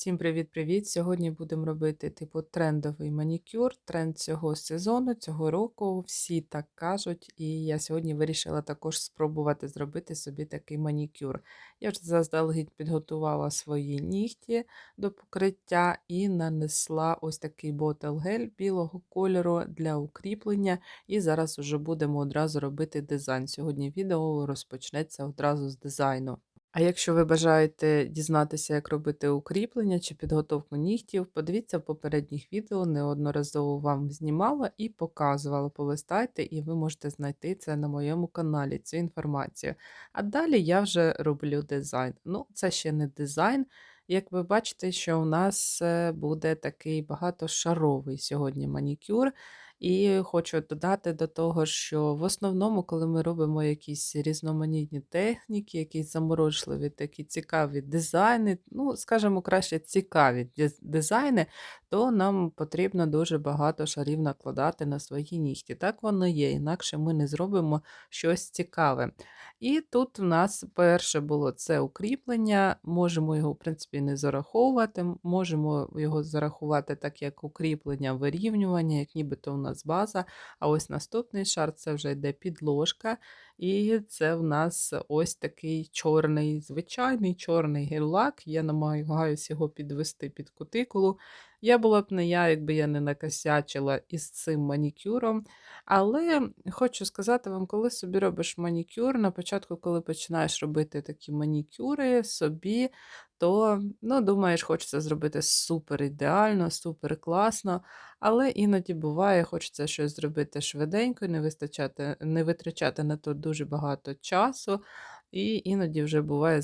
Всім привіт-привіт! Сьогодні будемо робити типу трендовий манікюр, тренд цього сезону, цього року. Всі так кажуть, і я сьогодні вирішила також спробувати зробити собі такий манікюр. Я вже заздалегідь підготувала свої нігті до покриття і нанесла ось такий ботел-гель білого кольору для укріплення. І зараз вже будемо одразу робити дизайн. Сьогодні відео розпочнеться одразу з дизайну. А якщо ви бажаєте дізнатися, як робити укріплення чи підготовку нігтів, подивіться в попередніх відео, неодноразово вам знімала і показувала. Полистайте, і ви можете знайти це на моєму каналі, цю інформацію. А далі я вже роблю дизайн. Ну, це ще не дизайн. Як ви бачите, що у нас е, буде такий багатошаровий сьогодні манікюр. І хочу додати до того, що в основному, коли ми робимо якісь різноманітні техніки, якісь заморочливі, такі цікаві дизайни, ну, скажімо, краще цікаві дизайни, то нам потрібно дуже багато шарів накладати на свої нігті. Так воно є, інакше ми не зробимо щось цікаве. І тут у нас перше було це укріплення, можемо його, в принципі, не зараховувати, можемо його зарахувати так, як укріплення вирівнювання, як нібито у нас база. А ось наступний шар це вже йде підложка. І це в нас ось такий чорний, звичайний чорний гель-лак. Я намагаюся його підвести під кутикулу. Я була б не я, якби я не накосячила із цим манікюром. Але хочу сказати вам, коли собі робиш манікюр, на початку, коли починаєш робити такі манікюри собі, то ну, думаєш, хочеться зробити супер ідеально, супер класно. Але іноді буває, хочеться щось зробити швиденько, не вистачати, не витрачати на то дуже багато часу. І іноді вже буває,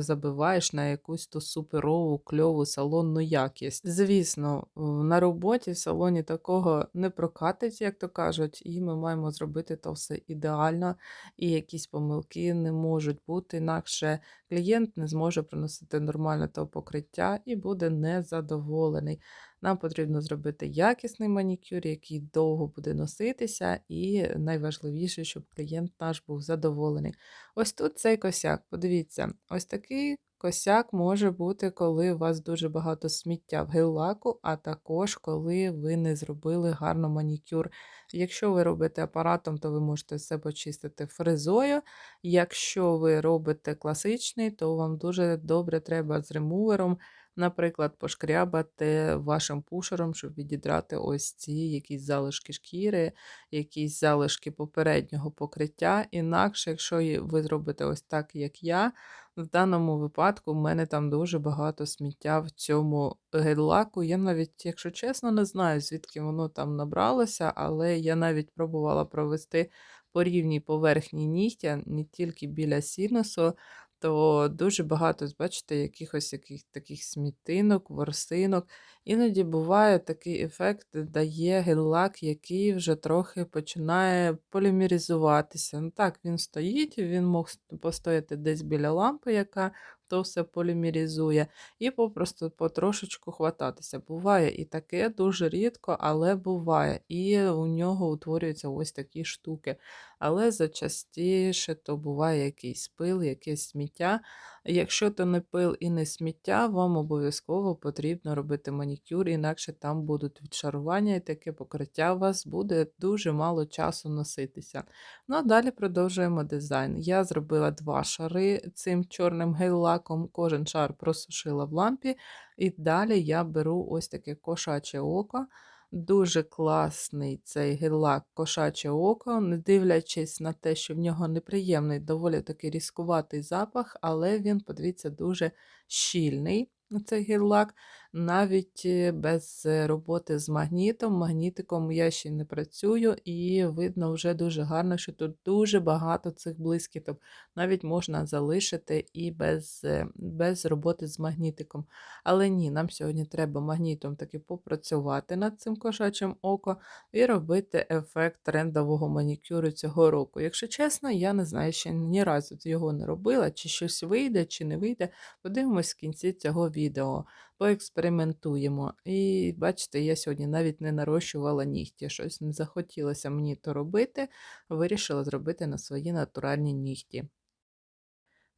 забиваєш на якусь ту суперову, кльову салонну якість. Звісно, на роботі в салоні такого не прокатить, як то кажуть, і ми маємо зробити то все ідеально, і якісь помилки не можуть бути, інакше клієнт не зможе приносити нормальне то покриття і буде незадоволений. Нам потрібно зробити якісний манікюр, який довго буде носитися, і найважливіше, щоб клієнт наш був задоволений. Ось тут цей косяк. Подивіться, ось такий косяк може бути, коли у вас дуже багато сміття в гель-лаку, а також коли ви не зробили гарно манікюр. Якщо ви робите апаратом, то ви можете все почистити фрезою. Якщо ви робите класичний, то вам дуже добре треба з ремувером наприклад, пошкрябати вашим пушером, щоб відідрати ось ці якісь залишки шкіри, якісь залишки попереднього покриття. Інакше, якщо ви зробите ось так, як я, в даному випадку в мене там дуже багато сміття в цьому гель-лаку. Я навіть, якщо чесно, не знаю, звідки воно там набралося, але я навіть пробувала провести по рівній поверхні нігтя, не тільки біля сінусу, то дуже багато, бачите, якихось яких таких смітинок, ворсинок. Іноді буває такий ефект, дає гель-лак, який вже трохи починає полімеризуватися. Ну Так, він стоїть, він мог постояти десь біля лампи, яка то все полімерізує, і попросту потрошечку хвататися. Буває і таке дуже рідко, але буває. І у нього утворюються ось такі штуки. Але зачастіше то буває якийсь пил, якесь сміття. Якщо то не пил і не сміття, вам обов'язково потрібно робити манікюр, інакше там будуть відшарування і таке покриття у вас буде дуже мало часу носитися. Ну а далі продовжуємо дизайн. Я зробила два шари цим чорним гель-лаком, кожен шар просушила в лампі, і далі я беру ось таке кошаче око. Дуже класний цей гель-лак кошаче око, не дивлячись на те, що в нього неприємний, доволі таки різкуватий запах, але він, подивіться, дуже щільний цей гель-лак, навіть е, без е, роботи з магнітом. Магнітиком я ще не працюю, і видно вже дуже гарно, що тут дуже багато цих блискіток. Навіть можна залишити і без е, без роботи з магнітиком. Але ні, нам сьогодні треба магнітом таки попрацювати над цим кошачим око і робити ефект трендового манікюру цього року. Якщо чесно, я не знаю, ще ні разу його не робила, чи щось вийде, чи не вийде. Подивимось в кінці цього відео, поекспериментуємо. І бачите, я сьогодні навіть не нарощувала нігті. Щось не захотілося мені то робити, вирішила зробити на свої натуральні нігті.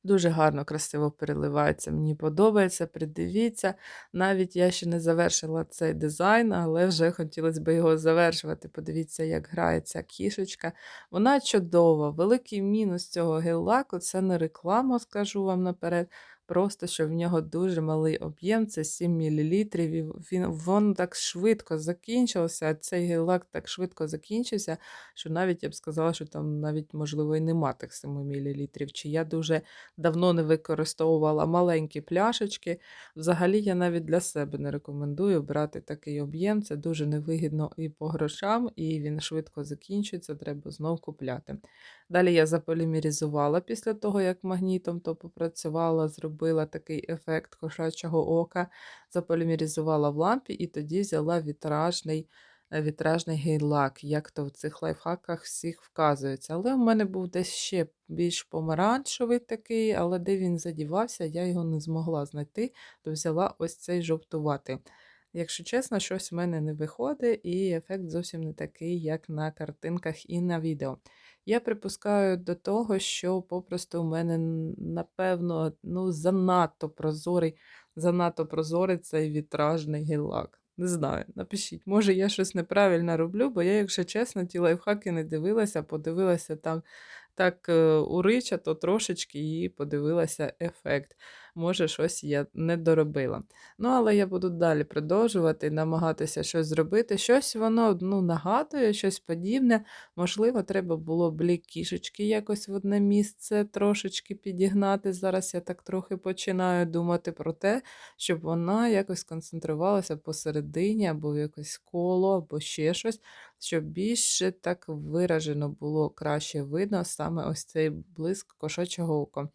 Дуже гарно, красиво переливається. Мені подобається, придивіться. Навіть я ще не завершила цей дизайн, але вже хотілося б його завершувати. Подивіться, як грає ця кішечка. Вона чудова. Великий мінус цього гель-лаку це не реклама, скажу вам наперед. Просто що в нього дуже малий об'єм, це 7 мл. І він, воно так швидко закінчився, цей гель-лак так швидко закінчився, що навіть я б сказала, що там навіть, можливо, і нема тих 7 мл. Чи я дуже давно не використовувала маленькі пляшечки. Взагалі, я навіть для себе не рекомендую брати такий об'єм. Це дуже невигідно і по грошам, і він швидко закінчується, треба знов купляти. Далі я заполімеризувала після того, як магнітом то попрацювала, зробила такий ефект кошачого ока, заполімеризувала в лампі і тоді взяла вітражний е, вітражний гель-лак, як то в цих лайфхаках всіх вказується. Але в мене був десь ще більш помаранчевий такий, але де він задівався, я його не змогла знайти, то взяла ось цей жовтуватий. Якщо чесно, щось в мене не виходить, і ефект зовсім не такий, як на картинках і на відео. Я припускаю до того, що попросту у мене, напевно, ну, занадто прозорий, занадто прозорий цей вітражний гель-лак. Не знаю, напишіть, може, я щось неправильно роблю, бо я, якщо чесно, ті лайфхаки не дивилася, подивилася там так е, уричато трошечки і подивилася ефект. Може, щось я не доробила. Ну, але я буду далі продовжувати, намагатися щось зробити. Щось воно ну, нагадує, щось подібне. Можливо, треба було блік кішечки якось в одне місце трошечки підігнати. Зараз я так трохи починаю думати про те, щоб вона якось концентрувалася посередині, або в якось коло, або ще щось, щоб більше так виражено було краще видно саме ось цей блиск кошачого ока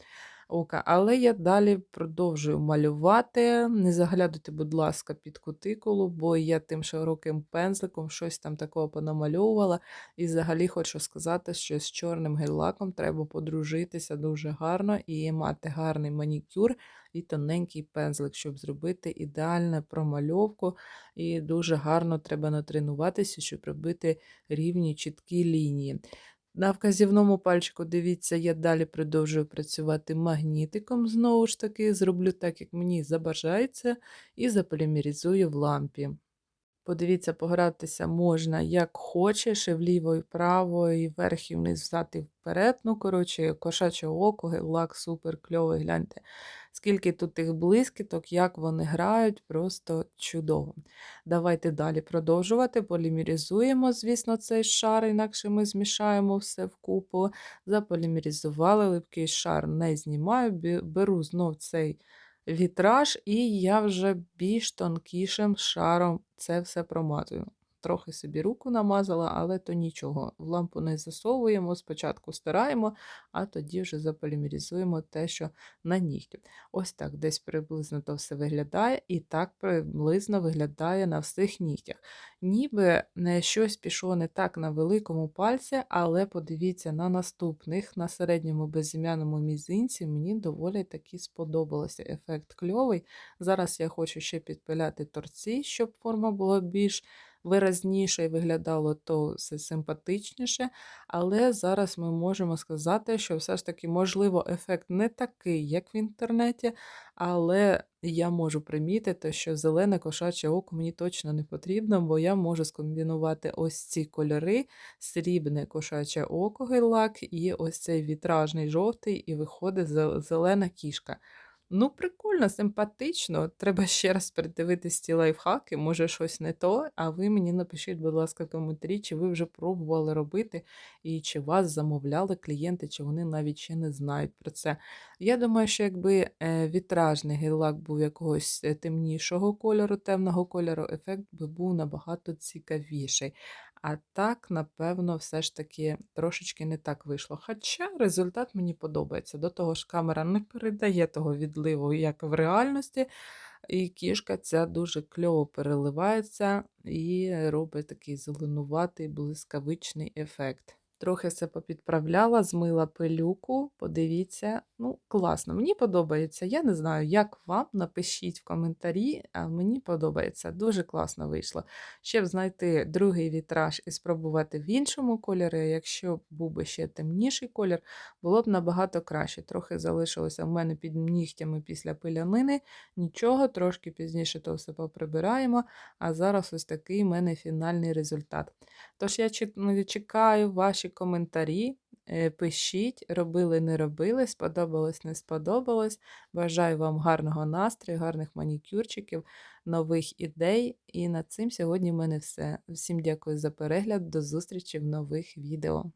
ока. Але я далі продовжую малювати. Не заглядуйте, будь ласка, під кутикулу, бо я тим широким пензликом щось там такого понамальовувала. І взагалі хочу сказати, що з чорним гель-лаком треба подружитися дуже гарно і мати гарний манікюр і тоненький пензлик, щоб зробити ідеальну промальовку. І дуже гарно треба натренуватися, щоб робити рівні чіткі лінії. На вказівному пальчику, дивіться, я далі продовжую працювати магнітиком, знову ж таки, зроблю так, як мені забажається, і заполімеризую в лампі. Подивіться, погратися можна як хочеш, і вліво, і вправо, і вверх, і вниз взяти вперед. Ну, коротше, кошаче око, лак супер кльовий, гляньте. Скільки тут тих блискіток, як вони грають, просто чудово. Давайте далі продовжувати, полімеризуємо, звісно, цей шар, інакше ми змішаємо все вкупу. Заполімеризували, липкий шар не знімаю, беру знов цей вітраж, і я вже більш тонкішим шаром це все промазую. Трохи собі руку намазала, але то нічого. В лампу не засовуємо, спочатку стираємо, а тоді вже заполімеризуємо те, що на нігті. Ось так десь приблизно то все виглядає, і так приблизно виглядає на всіх нігтях. Ніби не щось пішло не так на великому пальці, але подивіться на наступних, на середньому безім'яному мізинці, мені доволі таки сподобалося. Ефект кльовий. Зараз я хочу ще підпиляти торці, щоб форма була більш виразніше виглядало то все симпатичніше. Але зараз ми можемо сказати, що все ж таки, можливо, ефект не такий, як в інтернеті, але я можу примітити, що зелене кошаче око мені точно не потрібно, бо я можу скомбінувати ось ці кольори, срібне кошаче око гель-лак і ось цей вітражний жовтий, і виходить зелена кішка. Ну, прикольно, симпатично. Треба ще раз передивитись ці лайфхаки, може щось не то. А ви мені напишіть, будь ласка, в коментарі, чи ви вже пробували робити, і чи вас замовляли клієнти, чи вони навіть ще не знають про це. Я думаю, що якби е, вітражний гель-лак був якогось е, темнішого кольору, темного кольору, ефект би був набагато цікавіший. А так, напевно, все ж таки трошечки не так вийшло. Хоча результат мені подобається. До того ж, камера не передає того відливу, як в реальності. І кішка ця дуже кльово переливається і робить такий зеленуватий блискавичний ефект. Трохи все попідправляла, змила пилюку. Подивіться, ну, класно. Мені подобається. Я не знаю, як вам. Напишіть в коментарі, а мені подобається. Дуже класно вийшло. Ще б знайти другий вітраж і спробувати в іншому кольорі. а Якщо був би ще темніший колір, було б набагато краще. Трохи залишилося в мене під нігтями після пилянини. Нічого, трошки пізніше то все поприбираємо. А зараз ось такий в мене фінальний результат. Тож я ну, чекаю ваші коментарі. Е, Пишіть, робили, не робили, сподобалось, не сподобалось. Бажаю вам гарного настрою, гарних манікюрчиків, нових ідей. І на цим сьогодні в мене все. Всім дякую за перегляд. До зустрічі в нових відео.